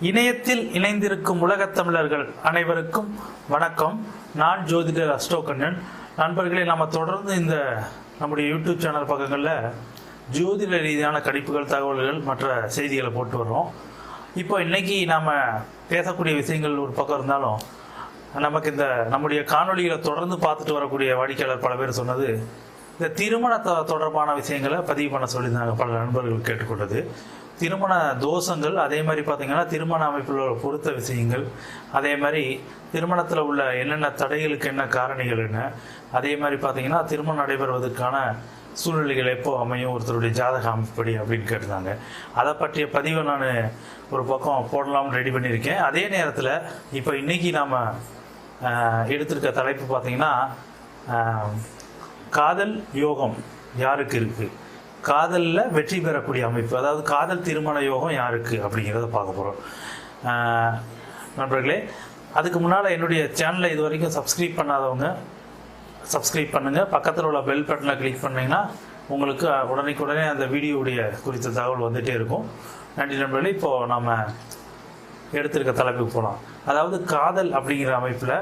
இணையத்தில் இணைந்திருக்கும் உலகத் தமிழர்கள் அனைவருக்கும் வணக்கம். நான் ஜோதிடர் அஷ்டோகண்ணன் நண்பர்களே நம்ம தொடர்ந்து இந்த நம்முடைய யூடியூப் சேனல் பக்கங்களில் ஜோதிட ரீதியான கணிப்புகள் தகவல்கள் மற்ற செய்திகளை போட்டு வர்றோம். இப்போ இன்னைக்கு நாம் பேசக்கூடிய விஷயங்கள் ஒரு பக்கம் இருந்தாலும் நமக்கு இந்த நம்முடைய காணொளிகளை தொடர்ந்து பார்த்துட்டு வரக்கூடிய வாடிக்கையாளர் பல பேர் சொன்னது இந்த திருமண தொடர்பான விஷயங்களை பதிவு பண்ண சொல்லியிருந்தாங்க பல நண்பர்கள் கேட்டுக்கொண்டது. திருமண தோஷங்கள் அதே மாதிரி பார்த்தீங்கன்னா திருமண அமைப்பில் உள்ள பொருத்த விஷயங்கள் அதே மாதிரி திருமணத்தில் உள்ள என்னென்ன தடைகளுக்கு என்ன காரணிகள் என்ன அதே மாதிரி பார்த்தீங்கன்னா திருமணம் நடைபெறுவதற்கான சூழ்நிலைகள் எப்போ அமையும் ஒருத்தருடைய ஜாதக அமைப்படி அப்படின்னு கேட்டிருந்தாங்க. அதை பற்றிய பதிவை நான் ஒரு பக்கம் போடலாம்னு ரெடி பண்ணியிருக்கேன். அதே நேரத்தில் இப்போ இன்னைக்கு நாம் எடுத்திருக்க தலைப்பு பார்த்தீங்கன்னா காதல் யோகம் யாருக்கு இருக்குது காதலில் வெற்றி பெறக்கூடிய அமைப்பு அதாவது காதல் திருமண யோகம் யாருக்கு அப்படிங்கிறத பார்க்க போகிறோம் நண்பர்களே அதுக்கு முன்னால் என்னுடைய சேனலை இது வரைக்கும் சப்ஸ்கிரைப் பண்ணாதவங்க சப்ஸ்கிரைப் பண்ணுங்கள் பக்கத்தில் உள்ள பெல் பட்டனை கிளிக் பண்ணிங்கன்னா உங்களுக்கு உடனே அந்த வீடியோவுடைய குறித்த தகவல் வந்துகிட்டே இருக்கும். நன்றி நண்பர்களே இப்போது நம்ம எடுத்திருக்க தலைப்புக்கு போகலாம் அதாவது காதல் அப்படிங்கிற அமைப்பில்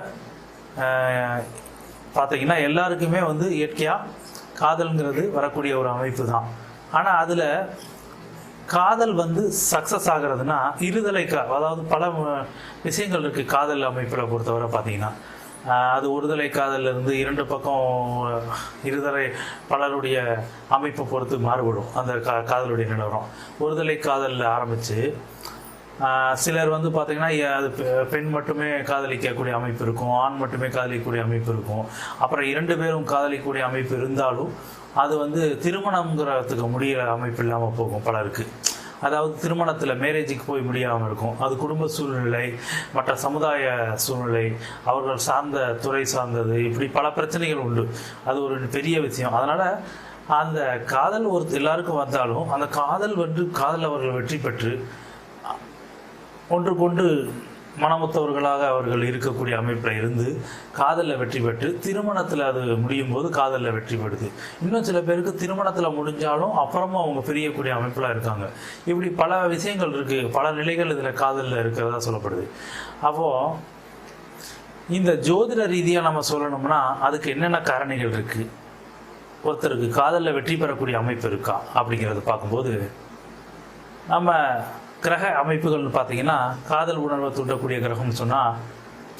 பார்த்தீங்கன்னா எல்லாருக்குமே வந்து இயற்கையாக காதல்ங்கிறது வரக்கூடிய ஒரு அமைப்பு தான் ஆனால் அதில் காதல் வந்து சக்ஸஸ் ஆகிறதுனா இருதலை கா அதாவது பல விஷயங்கள் இருக்குது காதல் அமைப்பில் பொறுத்தவரை பார்த்தீங்கன்னா. அது ஒருதலை காதல் இருந்து இரண்டு பக்கம் இருதலை பலருடைய அமைப்பை பொறுத்து மாறுபடும். அந்த கா காதலுடைய நிலவரம். ஒருதலை காதலில் ஆரம்பித்து சிலர் வந்து பார்த்தீங்கன்னா அது பெ- பெண் மட்டுமே காதலிக்கக்கூடிய அமைப்பு இருக்கும் ஆண் மட்டுமே காதலிக்கக்கூடிய அமைப்பு இருக்கும். அப்புறம் இரண்டு பேரும் காதலிக்கக்கூடிய அமைப்பு இருந்தாலும் அது வந்து திருமணங்கிறதுக்கு முடிகிற அமைப்பு இல்லாமல் போகும் பலருக்கு. அதாவது திருமணத்தில் மேரேஜுக்கு போய் முடியாமல் இருக்கும். அது குடும்ப சூழ்நிலை மற்ற சமுதாய சூழ்நிலை அவர்கள் சார்ந்த துறை சார்ந்தது இப்படி பல பிரச்சனைகள் உண்டு. அது ஒரு பெரிய விஷயம். அதனால் அந்த காதல் ஒரு எல்லாருக்கும் வந்தாலும் அந்த காதல் வந்து காதல் அவர்கள் வெற்றி பெற்று ஒன்று கொண்டு மனமுத்தவர்களாக அவர்கள் இருக்கக்கூடிய அமைப்பில் இருந்து காதலில் வெற்றி பெற்று திருமணத்தில் அது முடியும் போது காதலில் வெற்றி பெறுது. இன்னும் சில பேருக்கு திருமணத்தில் முடிஞ்சாலும் அப்புறமும் அவங்க பிரியக்கூடிய அமைப்பில் இருக்காங்க. இப்படி பல விஷயங்கள் இருக்குது பல நிலைகள் இதில் காதலில் இருக்கிறதா சொல்லப்படுது. அப்போது இந்த ஜோதிட ரீதியாக நம்ம சொல்லணும்னா அதுக்கு என்னென்ன காரணிகள் இருக்குது ஒருத்தருக்கு காதலில் வெற்றி பெறக்கூடிய அமைப்பு இருக்கா? அப்படிங்கிறத பார்க்கும்போது நம்ம கிரக அமைப்புகள்னு பார்த்தீங்கன்னா காதல் உணர்வை தூண்டக்கூடிய கிரகம்னு சொன்னால்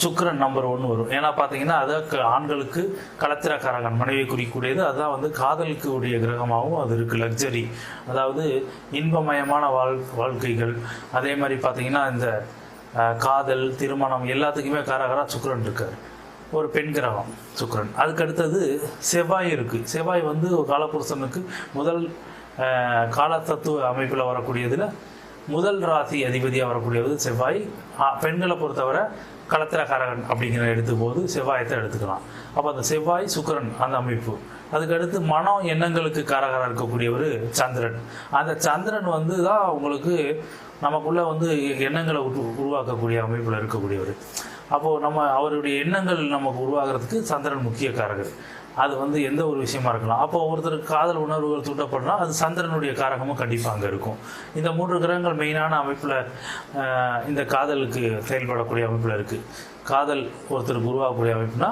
சுக்கரன் நம்பர் ஒன்று வரும். ஏன்னா பார்த்தீங்கன்னா அது ஆண்களுக்கு கலத்திரக்காரகன் மனைவி குறிக்கக்கூடியது. அதுதான் வந்து காதலுக்கு உடைய கிரகமாகவும் அது இருக்குது லக்ஸரி அதாவது இன்பமயமான வாழ் வாழ்க்கைகள். அதே மாதிரி பார்த்தீங்கன்னா இந்த காதல் திருமணம் எல்லாத்துக்குமே காரகராக சுக்கிரன் இருக்கார். ஒரு பெண் கிரகம் சுக்கரன். அதுக்கு அடுத்தது செவ்வாய் இருக்குது செவ்வாய் வந்து ஒரு காலபுருஷனுக்கு முதல் காலத்தத்துவ அமைப்பில் வரக்கூடியதில் முதல் ராசி அதிபதியாக வரக்கூடியது செவ்வாய். பெண்களை பொறுத்தவரை களத்திரக்காரகன் அப்படிங்கிற எடுத்தும்போது செவ்வாயத்தை எடுத்துக்கலாம். அப்போ அந்த செவ்வாய் சுக்கரன் அந்த அமைப்பு. அதுக்கடுத்து மனம் எண்ணங்களுக்கு காரகராக இருக்கக்கூடியவர் சந்திரன். அந்த சந்திரன் வந்து தான் உங்களுக்கு நமக்குள்ளே வந்து எண்ணங்களை உருவாக்கக்கூடிய அமைப்பில் இருக்கக்கூடியவர். அப்போது நம்ம அவருடைய எண்ணங்கள் நமக்கு உருவாகிறதுக்கு சந்திரன் முக்கிய காரகர். அது வந்து எந்த ஒரு விஷயமா இருக்கலாம். அப்போ ஒருத்தருக்கு காதல் உணர்வுகள் தூண்டப்படுறா அது சந்திரனுடைய காரகமும் கண்டிப்பாக அங்கே இருக்கும். இந்த மூன்று கிரகங்கள் மெயினான அமைப்பில் இந்த காதலுக்கு செயல்படக்கூடிய அமைப்பில் இருக்குது காதல் ஒருத்தருக்கு உருவாகக்கூடிய அமைப்புனா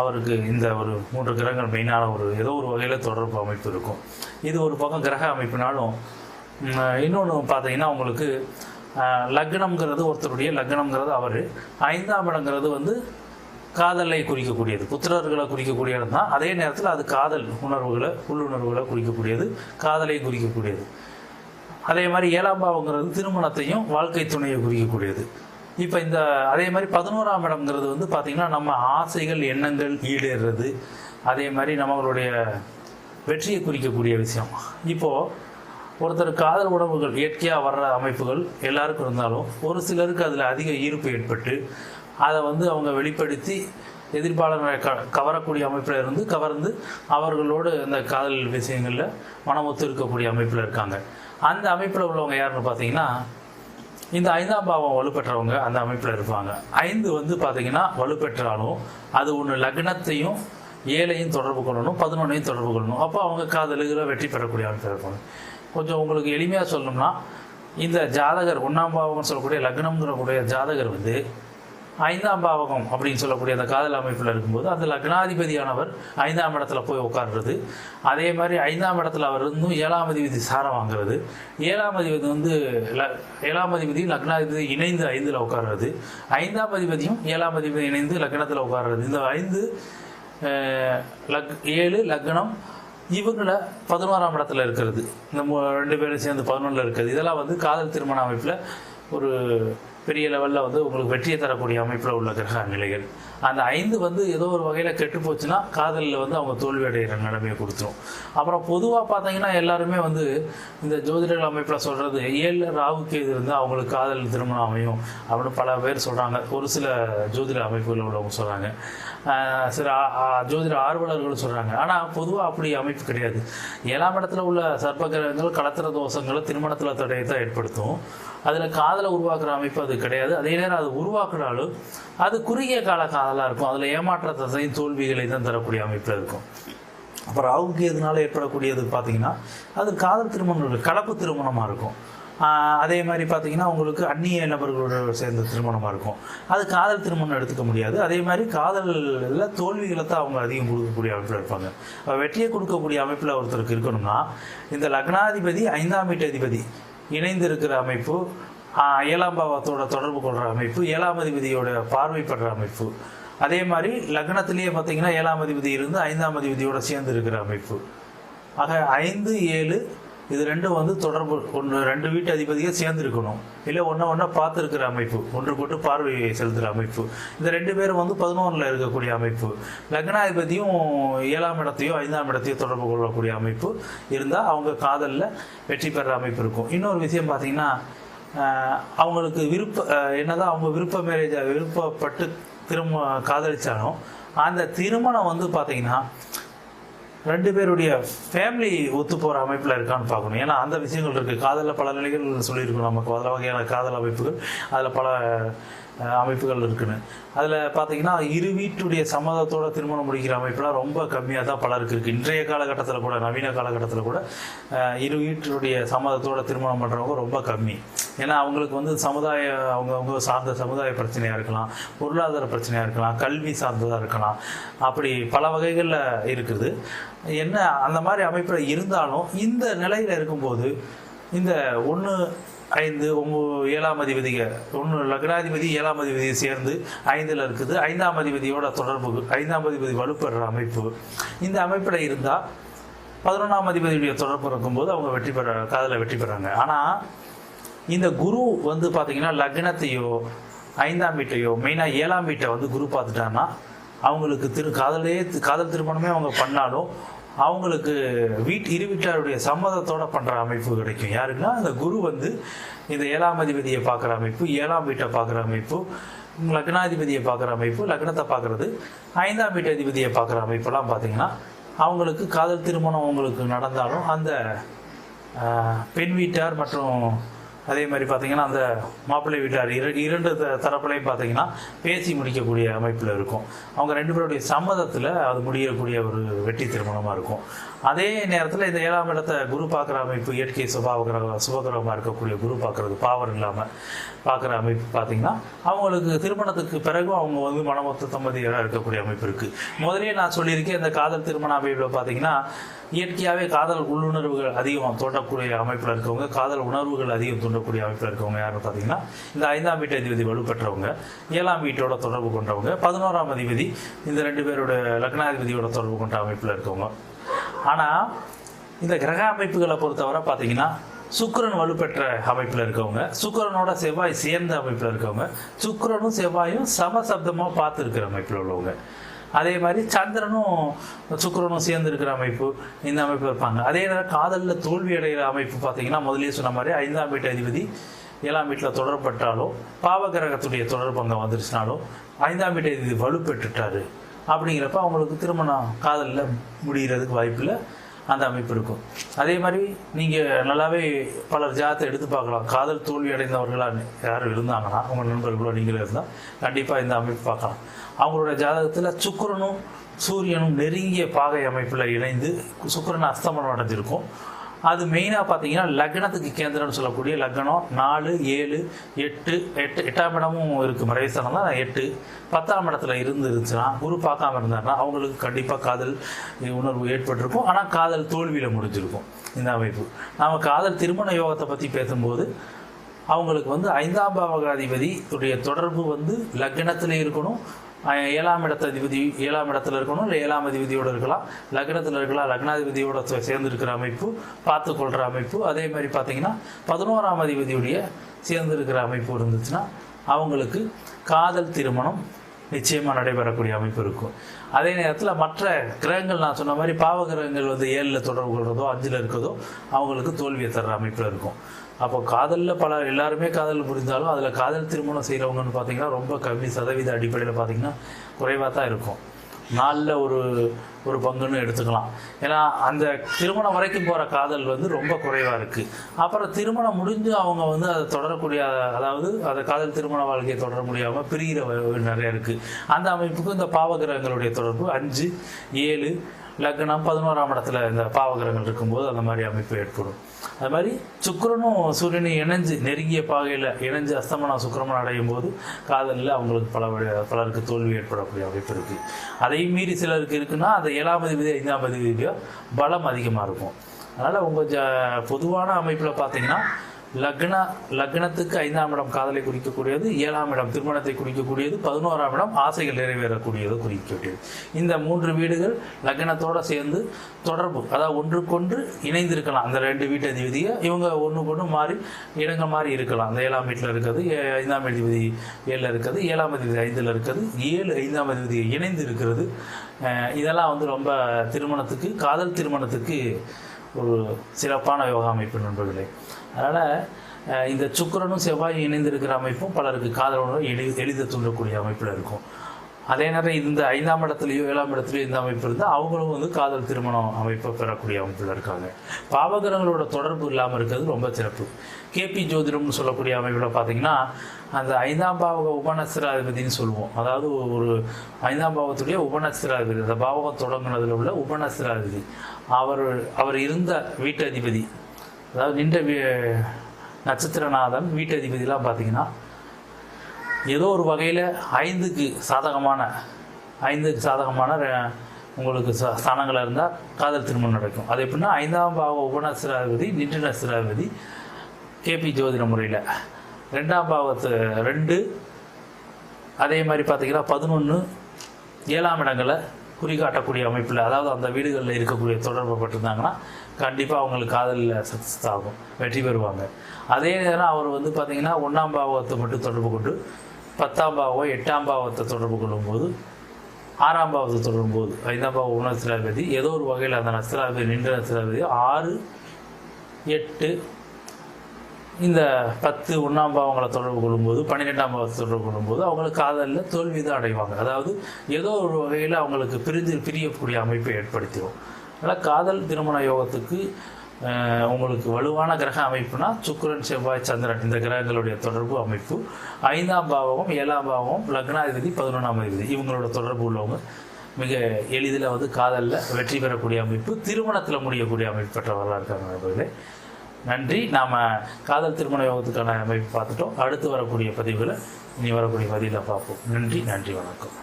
அவருக்கு இந்த ஒரு மூன்று கிரகங்கள் மெயினான ஒரு ஏதோ ஒரு வகையில் தொடர்பு அமைப்பு இருக்கும். இது ஒரு பக்கம் கிரக அமைப்பினாலும் இன்னொன்று பார்த்தீங்கன்னா உங்களுக்கு லக்னம்ங்கிறது ஒருத்தருடைய லக்னம்ங்கிறது அவர். ஐந்தாம் இடங்கிறது வந்து காதலை குறிக்கக்கூடியது புத்திரர்களை குறிக்கக்கூடியது தான் அதே நேரத்தில் அது காதல் உணர்வுகளை உள்ளுணர்வுகளை குறிக்கக்கூடியது காதலை குறிக்கக்கூடியது. அதே மாதிரி ஏழாம் பாவங்கிறது திருமணத்தையும் வாழ்க்கை துணையை குறிக்கக்கூடியது. இப்போ இந்த அதே மாதிரி பதினோராம் இடம்ங்கிறது வந்து பார்த்திங்கன்னா நம்ம ஆசைகள் எண்ணங்கள் ஈடேறது அதே மாதிரி நம்மளுடைய வெற்றியை குறிக்கக்கூடிய விஷயம். இப்போது ஒருத்தர் காதல் உணர்வுகள் இயற்கையாக வர்ற அமைப்புகள் எல்லாருக்கும் இருந்தாலும் ஒரு சிலருக்கு அதில் அதிக ஈர்ப்பு ஏற்பட்டு அதை வந்து அவங்க வெளிப்படுத்தி எதிர்ப்பாளர்களை க கவரக்கூடிய அமைப்பில் இருந்து கவர்ந்து அவர்களோடு அந்த காதல் விஷயங்களில் மனமொத்து இருக்கக்கூடிய அமைப்பில் இருக்காங்க. அந்த அமைப்பில் உள்ளவங்க யாருன்னு பார்த்தீங்கன்னா இந்த ஐந்தாம் பாவம் வலுப்பெற்றவங்க அந்த அமைப்பில் இருப்பாங்க. ஐந்து வந்து பார்த்தீங்கன்னா வலுப்பெற்றாலும் அது ஒன்று லக்னத்தையும் ஏழையும் தொடர்பு கொள்ளணும் பதினொன்னையும் தொடர்பு கொள்ளணும். அப்போ அவங்க காதலுகளை வெற்றி பெறக்கூடிய அமைப்பில் இருப்பாங்க. கொஞ்சம் உங்களுக்கு எளிமையாக சொல்லணும்னா இந்த ஜாதகர் ஒன்றாம் பாவம்னு சொல்லக்கூடிய லக்னம்ங்கிற கூடிய ஜாதகர் வந்து ஐந்தாம் பாவகம் அப்படின்னு சொல்லக்கூடிய அந்த காதல் அமைப்பில் இருக்கும்போது அந்த லக்னாதிபதியானவர் ஐந்தாம் இடத்துல போய் உட்கார்றது. அதே மாதிரி ஐந்தாம் இடத்துல அவர் இருந்தும் ஏழாம் அதிபதி சாரம் வாங்குறது. ஏழாம் அதிபதி வந்து ஏழாம் அதிபதி லக்னாதிபதி இணைந்து ஐந்தில் உட்கார்றது. ஐந்தாம் அதிபதியும் ஏழாம் அதிபதி இணைந்து லக்னத்தில் உட்கார்றது. இந்த ஐந்து லக் ஏழு லக்னம் இவங்கள பதினோராம் இடத்துல இருக்கிறது. இந்த ரெண்டு பேரும் சேர்ந்து பதினொன்றில் இருக்கிறது. இதெல்லாம் வந்து காதல் திருமண அமைப்பில் ஒரு பெரிய லெவலில் வந்து உங்களுக்கு வெற்றியை தரக்கூடிய அமைப்பில் உள்ள கிரக நிலைகள். அந்த ஐந்து வந்து ஏதோ ஒரு வகையில் கெட்டு போச்சுன்னா காதலில் வந்து அவங்க தோல்வி அடைகிற நிலைமையை கொடுத்துரும். அப்புறம் பொதுவாக பார்த்தீங்கன்னா எல்லாருமே வந்து இந்த ஜோதிடர்கள் அமைப்பில் சொல்கிறது ஏழு ராகுக்கு இது இருந்தால் அவங்களுக்கு காதல் திருமணம் அமையும் அப்படின்னு பல பேர் சொல்கிறாங்க ஒரு சில ஜோதிட அமைப்புகள் உள்ளவங்க சொல்கிறாங்க சில ஜோதிட ஆர்வலர்கள் சொல்கிறாங்க ஆனால் பொதுவாக அப்படி அமைப்பு கிடையாது. ஏழாம் இடத்துல உள்ள சர்ப்ப கிரகங்கள் கடத்திர தோஷங்களை திருமணத்தில் தடையை தான் ஏற்படுத்தும். அதில் காதலை உருவாக்குற அமைப்பு அது கிடையாது. அதே நேரம் அது உருவாக்குனாலும் அது குறுகிய கால காதலாக இருக்கும். அதில் ஏமாற்றத்தையும் தோல்விகளை தான் தரக்கூடிய அமைப்பில் இருக்கும். அப்புறம் ராகுக்கு எதனால ஏற்படக்கூடியது பார்த்தீங்கன்னா அது காதல் திருமணம் கலப்பு திருமணமாக இருக்கும். அதே மாதிரி பார்த்தீங்கன்னா உங்களுக்கு அந்நிய நபர்களோட சேர்ந்த திருமணமாக இருக்கும். அது காதல் திருமணம் எடுத்துக்க முடியாது. அதே மாதிரி காதலில் தோல்விகளை தான் அவங்க அதிகம் கொடுக்கக்கூடிய அமைப்பில் இருப்பாங்க. வெற்றியை கொடுக்கக்கூடிய அமைப்பில் ஒருத்தருக்கு இருக்கணும்னா இந்த லக்னாதிபதி ஐந்தாம் வீட்டு அதிபதி இணைந்து இருக்கிற அமைப்பு ஏழாம் பாவத்தோட தொடர்பு கொள்கிற அமைப்பு ஏழாம் அதிபதியோட பார்வைப்படுற அமைப்பு. அதே மாதிரி லக்னத்திலேயே பார்த்தீங்கன்னா ஏழாம் அதிபதி இருந்து ஐந்தாம் அதிபதியோட சேர்ந்து இருக்கிற அமைப்பு. ஆக ஐந்து ஏழு இது ரெண்டும் வந்து தொடர்பு ஒன்று ரெண்டு வீட்டு அதிபதியாக சேர்ந்துருக்கணும். இல்லை ஒன்றா ஒன்றா பார்த்துருக்கிற அமைப்பு ஒன்று கொண்டு பார்வை செலுத்துகிற அமைப்பு. இந்த ரெண்டு பேரும் வந்து பதினொன்றில் இருக்கக்கூடிய அமைப்பு. லக்னாதிபதியும் ஏழாம் இடத்தையோ ஐந்தாம் இடத்தையோ தொடர்பு கொள்ளக்கூடிய அமைப்பு இருந்தால் அவங்க காதலில் வெற்றி பெற அமைப்பு இருக்கும். இன்னொரு விஷயம் பார்த்தீங்கன்னா அவங்களுக்கு விருப்ப என்னதான் அவங்க விருப்ப மேரேஜாக விருப்பப்பட்டு திரும்ப காதலிச்சாலும் அந்த திருமணம் வந்து பார்த்தீங்கன்னா ரெண்டு பேருடைய ஃபேமிலி ஒத்து போகிற அமைப்பில் இருக்கான்னு பார்க்கணும். ஏன்னா அந்த விஷயங்கள் இருக்குது காதலில் பல நிலைகள் சொல்லியிருக்கோம் நமக்கு. பல வகையான காதல் அமைப்புகள் அதில் பல அமைப்புகள் இருக்குன்னு. அதில் பார்த்தீங்கன்னா இரு வீட்டுடைய சம்மதத்தோட திருமணம் முடிக்கிற அமைப்புலாம் ரொம்ப கம்மியாக தான் பலருக்கு இருக்குது இன்றைய காலகட்டத்தில் கூட நவீன காலகட்டத்தில் கூட இரு வீட்டுடைய சம்மதத்தோட திருமணம் பண்ணுறவங்க ரொம்ப கம்மி. ஏன்னா அவங்களுக்கு வந்து சமுதாய அவங்கவுங்க சார்ந்த சமுதாய பிரச்சனையாக இருக்கலாம் பொருளாதார பிரச்சனையாக இருக்கலாம் கல்வி சார்ந்ததாக இருக்கலாம். அப்படி பல வகைகளில் இருக்குது. என்ன அந்த மாதிரி அமைப்பில் இருந்தாலும் இந்த நிலையில் இருக்கும்போது இந்த ஒன்று ஐந்து ஒம்பது ஏழாம் அதிபதிகள் ஒன்று லக்னாதிபதி ஏழாம் அதிபதியை சேர்ந்து ஐந்தில் இருக்குது. ஐந்தாம் அதிபதியோட தொடர்பு ஐந்தாம் அதிபதி வலுப்பெற அமைப்பு. இந்த அமைப்பில் இருந்தால் பதினொன்றாம் அதிபதியுடைய தொடர்பு இருக்கும்போது அவங்க வெற்றி பெற காதலில் வெற்றி பெறாங்க. ஆனால் இந்த குரு வந்து பார்த்தீங்கன்னா லக்னத்தையோ ஐந்தாம் வீட்டையோ மெயினாக ஏழாம் வீட்டை வந்து குரு பார்த்துட்டாங்கன்னா அவங்களுக்கு திரு காதலே காதல் திருமணமே அவங்க பண்ணாலும் அவங்களுக்கு வீட் இரு வீட்டாருடைய சம்மதத்தோட பண்ணுற அமைப்பு கிடைக்கும். யாருன்னா அந்த குரு வந்து இந்த ஏழாம் அதிபதியை பார்க்குற அமைப்பு ஏழாம் வீட்டை பார்க்குற அமைப்பு லக்னாதிபதியை பார்க்குற அமைப்பு லக்னத்தை பார்க்குறது ஐந்தாம் வீட்டு அதிபதியை பார்க்குற அமைப்பெல்லாம் பார்த்தீங்கன்னா அவங்களுக்கு காதல் திருமணம் அவங்களுக்கு நடந்தாலும் அந்த பெண் வீட்டார் மற்றும் அதே மாதிரி பார்த்தீங்கன்னா அந்த மாப்பிள்ளை வீட்டார் இர இரண்டு த- தரப்புலையும் பார்த்தீங்கன்னா பேசி முடிக்கக்கூடிய அமைப்பில் இருக்கும். அவங்க ரெண்டு பேருடைய சம்மதத்தில் அது முடியக்கூடிய ஒரு வெட்டி திருமணமாக இருக்கும். அதே நேரத்தில் இந்த ஏழாம் இடத்தை குரு பார்க்குற அமைப்பு இயற்கை சுபாவகிரக சுபகிரகமாக இருக்கக்கூடிய குரு பார்க்குறது பாவர் இல்லாமல் பார்க்குற அமைப்பு பார்த்தீங்கன்னா அவங்களுக்கு திருமணத்துக்கு பிறகு அவங்க வந்து மனமொத்த தம்பதியராக இருக்கக்கூடிய அமைப்பு இருக்குது முதலே நான் சொல்லியிருக்கேன் இந்த காதல் திருமண அமைப்பில் பார்த்தீங்கன்னா இயற்கையாகவே காதல் உள்ளுணர்வுகள் அதிகம் தோண்டக்கூடிய அமைப்பில் இருக்கவங்க காதல் உணர்வுகள் அதிகம் தூண்டக்கூடிய அமைப்பில் இருக்கவங்க யாருன்னு பார்த்தீங்கன்னா இந்த ஐந்தாம் வீட்டு அதிபதி வலுப்பெற்றவங்க ஏழாம் வீட்டோட தொடர்பு கொண்டவங்க பதினோராம் அதிபதி இந்த ரெண்டு பேரோட லக்னாதிபதியோட தொடர்பு கொண்ட அமைப்பில் இருக்கவங்க. ஆனால் இந்த கிரக அமைப்புகளை பொறுத்தவரை பார்த்தீங்கன்னா சுக்கரன் வலுப்பெற்ற அமைப்பில் இருக்கவங்க சுக்கிரனோட செவ்வாய் சேர்ந்த அமைப்பில் இருக்கவங்க சுக்கிரனும் செவ்வாயும் சமசப்தமாக பார்த்துருக்கிற அமைப்பில் உள்ளவங்க. அதே மாதிரி சந்திரனும் சுக்கரனும் சேர்ந்து இருக்கிற அமைப்பு இந்த அமைப்பில் இருப்பாங்க. அதே நேரம் காதலில் தோல்வி அடைகிற அமைப்பு பார்த்தீங்கன்னா முதலே சொன்ன மாதிரி ஐந்தாம் வீட்டு அதிபதி ஏழாம் வீட்டில் தொடரப்பட்டாலோ பாவகிரகத்துடைய தொடர்பு அங்கே வந்துருச்சுனாலும் ஐந்தாம் வீட்டு அதிபதி வலுப்பெற்றுட்டாரு. அப்படிங்கிறப்ப அவங்களுக்கு திருமணம் காதலில் முடிகிறதுக்கு வாய்ப்பில் அந்த அமைப்பு இருக்கும். அதே மாதிரி நீங்கள் நல்லாவே பலர் ஜாத்தை எடுத்து பார்க்கலாம். காதல் தோல்வி அடைந்தவர்களாக யாரும் இருந்தாங்கன்னா உங்கள் நண்பர்களோ நீங்களே இருந்தால் கண்டிப்பாக இந்த அமைப்பு பார்க்கலாம். அவங்களோட ஜாதகத்தில் சுக்கரனும் சூரியனும் நெருங்கிய பாகை அமைப்பில் இணைந்து சுக்கரன் அஸ்தமனம் அடைஞ்சிருக்கும். அது மெயினாக பார்த்தீங்கன்னா லக்னத்துக்கு கேந்திரம்னு சொல்லக்கூடிய லக்னம் நாலு ஏழு எட்டு எட்டு எட்டாம் இடமும் இருக்குது மறைவசனம் தான் எட்டு. பத்தாம் இடத்துல இருந்து இருந்துச்சுன்னா குரு பார்க்காம இருந்தாருன்னா அவங்களுக்கு கண்டிப்பாக காதல் உணர்வு ஏற்பட்டிருக்கும். ஆனால் காதல் தோல்வியில் முடிஞ்சிருக்கும். இந்த அமைப்பு. நாம் காதல் திருமண யோகத்தை பற்றி பேசும்போது அவங்களுக்கு வந்து ஐந்தாம் பாவகாதிபதி உடைய தொடர்பு வந்து லக்னத்தில் இருக்கணும். ஏழாம் இடத்த அதிபதி ஏழாம் இடத்துல இருக்கணும் இல்லை ஏழாம் அதிபதியோடு இருக்கலாம். லக்னத்தில் இருக்கலாம் லக்னாதிபதியோட சேர்ந்து இருக்கிற அமைப்பு பார்த்து கொள்கிற அமைப்பு. அதே மாதிரி பார்த்தீங்கன்னா பதினோராம் அதிபதியுடைய சேர்ந்து இருக்கிற அமைப்பு இருந்துச்சுன்னா அவங்களுக்கு காதல் திருமணம் நிச்சயமாக நடைபெறக்கூடிய அமைப்பு இருக்கும். அதே நேரத்தில் மற்ற கிரகங்கள் நான் சொன்ன மாதிரி பாவ கிரகங்கள் வந்து ஏழில் தொடர்பு கொள்றதோ அஞ்சில் இருக்கிறதோ அவங்களுக்கு தோல்வியை தர்ற அமைப்பில் இருக்கும். அப்போ காதலில் பல எல்லாருமே காதல் புரிந்தாலும் அதில் காதல் திருமணம் செய்கிறவங்கன்னு பார்த்தீங்கன்னா ரொம்ப கம்மி சதவீத அடிப்படையில் பார்த்தீங்கன்னா குறைவாக தான் இருக்கும். நாளில் ஒரு ஒரு பங்குன்னு எடுத்துக்கலாம். ஏன்னா அந்த திருமணம் வரைக்கும் போகிற காதல் வந்து ரொம்ப குறைவாக இருக்குது அப்புறம் திருமணம் முடிஞ்சு அவங்க வந்து அதை தொடரக்கூடிய அதாவது அந்த காதல் திருமண வாழ்க்கையை தொடர முடியாமல் பிரிகிற வ- நிறைய இருக்குது அந்த அமைப்புக்கு இந்த பாவகிரகங்களுடைய தொடர்பு அஞ்சு ஏழு லக்னம் பதினோராம் இடத்துல இந்த பாவகிரகங்கள் இருக்கும்போது அந்த மாதிரி அமைப்பு ஏற்படும். அது மாதிரி சுக்கரனும் சூரியனும் இணைஞ்சு நெருங்கிய பாகையில் இணைஞ்சு அஸ்தமனம் சுக்கிரமன் அடையும் போது காதலில் அவங்களுக்கு பல பலருக்கு தோல்வி ஏற்படக்கூடிய அமைப்பு இருக்குது அதையும் மீறி சிலருக்கு இருக்குன்னா அது ஏழாம் அதிபதி ஐந்தாம் அதிபதியோ பலம் அதிகமாக இருக்கும். அதனால் உங்கள் ஜ பொதுவான அமைப்பில் பார்த்தீங்கன்னா லக்ன லக்னத்துக்கு ஐந்தாம் இடம் காதலை குறிக்கக்கூடியது ஏழாம் இடம் திருமணத்தை குறிக்கக்கூடியது பதினோராம் இடம் ஆசைகள் நிறைவேறக்கூடியது குறிக்கக்கூடியது. இந்த மூன்று வீடுகள் லக்னத்தோடு சேர்ந்து தொடர்பு அதாவது ஒன்றுக்கொன்று இணைந்திருக்கலாம். அந்த ரெண்டு வீட்டு அதிபதியை இவங்க ஒன்று ஒன்று மாறி இடங்கள் மாறி இருக்கலாம். அந்த ஏழாம் வீட்டில் இருக்கிறது ஏ- ஐந்தாம் அதிபதி ஏழில் இருக்கிறது ஏழாம் அதிபதி ஐந்தில் இருக்கிறது ஏழு ஐந்தாம் அதிபதி இணைந்து இருக்கிறது இதெல்லாம் வந்து ரொம்ப திருமணத்துக்கு காதல் திருமணத்துக்கு ஒரு சிறப்பான யோகா அமைப்பு நண்பர்களே அதனால் இந்த சுக்கிரனும் செவ்வாயும் இணைந்திருக்கிற அமைப்பும் பலருக்கு காதல் உணர்வை எளி எளித தூண்டக்கூடிய அமைப்பில் இருக்கும். அதே நேரம் இந்த ஐந்தாம் இடத்துலையோ ஏழாம் இடத்துலையோ இந்த அமைப்பு இருந்தால் அவங்களும் வந்து காதல் திருமணம் அமைப்பை பெறக்கூடிய அமைப்பில் இருக்காங்க. பாவகிரகங்களோட தொடர்பு இல்லாமல் இருக்கிறது ரொம்ப சிறப்பு. கேபி ஜோதிடம்னு சொல்லக்கூடிய அமைப்பில் பார்த்தீங்கன்னா அந்த ஐந்தாம் பாவக உபநஸ்திராதிபதினு சொல்லுவோம். அதாவது ஒரு ஐந்தாம் பாவத்துடைய உபநஸ்திராதிபதி அந்த பாவகம் தொடங்கினதில் உள்ள உபநஸ்திராதிபதி அவர் அவர் இருந்த வீட்டதிபதி. அதாவது நின்ற வீ நட்சத்திரநாதன் வீட்டதிபதிலாம் பார்த்தீங்கன்னா ஏதோ ஒரு வகையில் ஐந்துக்கு சாதகமான ஐந்துக்கு சாதகமான உங்களுக்கு ஸ்தானங்களாக இருந்தால் காதல் திருமணம் நடக்கும். அது எப்படின்னா ஐந்தாம் பாவ உபநஸ்திராதிபதி நின்று நஸ்திராதிபதி கேபி ஜோதிட முறையில். ரெண்டாம் பாவத்து ரெண்டு அதே மாதிரி பார்த்தீங்கன்னா பதினொன்று ஏழாம் இடங்களை குறிகாட்டக்கூடிய அமைப்பில் அதாவது அந்த வீடுகளில் இருக்கக்கூடிய தொடர்பு பட்டிருந்தாங்கன்னா கண்டிப்பாக அவங்களுக்கு காதலில் சக்ஸஸ் ஆகும். வெற்றி பெறுவாங்க. அதே நேரம் அவர் வந்து பார்த்தீங்கன்னா ஒன்றாம் பாவத்தை மட்டும் தொடர்பு கொண்டு பத்தாம் பாவம் எட்டாம் பாவத்தை தொடர்பு கொள்ளும்போது ஆறாம் பாவத்தை தொடரும் போது ஐந்தாம் பாவம் உணர்த்திராபதி ஏதோ ஒரு வகையில் அந்த நஸ்திராபதி நின்ற நஸ்திராபதி ஆறு எட்டு இந்த பத்து ஒன்றாம் பாவங்களை தொடர்பு கொள்ளும்போது பன்னிரெண்டாம் பாவத்தை தொடர்பு கொள்ளும்போது அவங்களுக்கு காதலில் தோல்வி தான் அடைவாங்க. அதாவது ஏதோ ஒரு வகையில் அவங்களுக்கு பிரிஞ்சு பிரியக்கூடிய அமைப்பை ஏற்படுத்திடும் அதனால் காதல் திருமண யோகத்துக்கு உங்களுக்கு வலுவான கிரக அமைப்புனா சுக்கரன் செவ்வாய் சந்திரன். இந்த கிரகங்களுடைய தொடர்பு அமைப்பு. ஐந்தாம் பாவகம் ஏழாம் பாவகம் லக்னாதிபதி பதினொன்றாம் அதிபதி. இவங்களோட தொடர்பு உள்ளவங்க மிக எளிதில் வந்து காதலில் வெற்றி பெறக்கூடிய அமைப்பு திருமணத்தில் முடியக்கூடிய அமைப்பு பெற்றவர்களாக இருக்காங்க நண்பர்களே நன்றி. நாம் காதல் திருமண யோகத்துக்கான அமைப்பு பார்த்துட்டோம். அடுத்து வரக்கூடிய பதிவில் இனி வரக்கூடிய பதிவில் பார்ப்போம். நன்றி நன்றி வணக்கம்.